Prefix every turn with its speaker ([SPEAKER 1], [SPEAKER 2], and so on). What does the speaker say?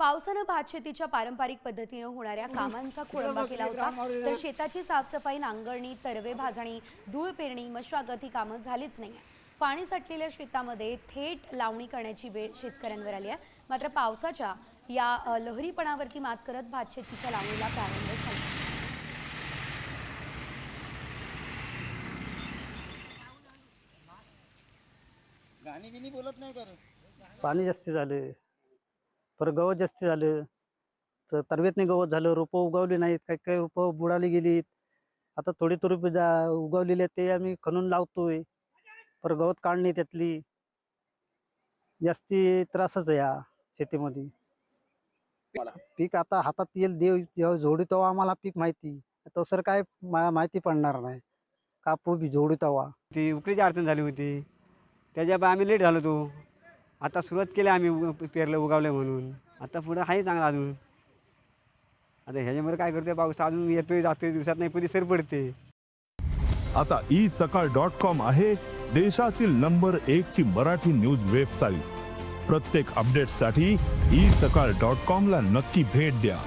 [SPEAKER 1] पावसानं भातशेतीच्या पारंपरिक पद्धतीनं होणाऱ्या कामांचा खोळंबा केला होता. तर शेताची साफसफाई नांगरणी तरवे भाजणी धूळ पेरणी मशागत ही कामं झालीच नाही पाणी साठलेल्या शेतामध्ये थेट लावणी करण्याची वेळ शेतकऱ्यांवर आली आहे. मात्र पावसाच्या या लहरीपणावरती मात करत भातशेतीच्या लावणीला प्रारंभ झाला.
[SPEAKER 2] गाणी बिनी बोलत नाही कर
[SPEAKER 3] पाणी जास्ती झालं परत गवत जास्ती झालं. तर तरवेतने गवत झालं रोपं उगवली नाहीत काही काही रोपं बुडाली गेलीत. आता थोडी थोडी जा उगवलेली आहेत ते आम्ही खणून लावतोय. परत गवत काढणे त्यातली. जास्ती त्रासच आहे या शेतीमध्ये. पीक आता हातात येईल देव जेव्हा तेव्हा आम्हाला पीक माहिती. तसं काय मा- माहिती पडणार नाही. कापू बी जोडी तेव्हा.
[SPEAKER 4] ती उकळीची अडचण झाली होती. त्याच्या आम्ही लेट झालो तो आता सुरुवात केली आम्ही उग- पेरलं उगावलं म्हणून. आता पुढं आहे चांगलं अजून. आता ह्याच्यामध्ये काय करते पाऊस अजून येतोय जातोय दिवसात नाही कधी सर पडते.
[SPEAKER 5] आता ई सकाळ डॉट कॉम आहे देशातील नंबर एक ची मराठी न्यूज वेबसाईट. प्रत्येक अपडेटसाठी ई सकाळ डॉट कॉम ला नक्की भेट द्या.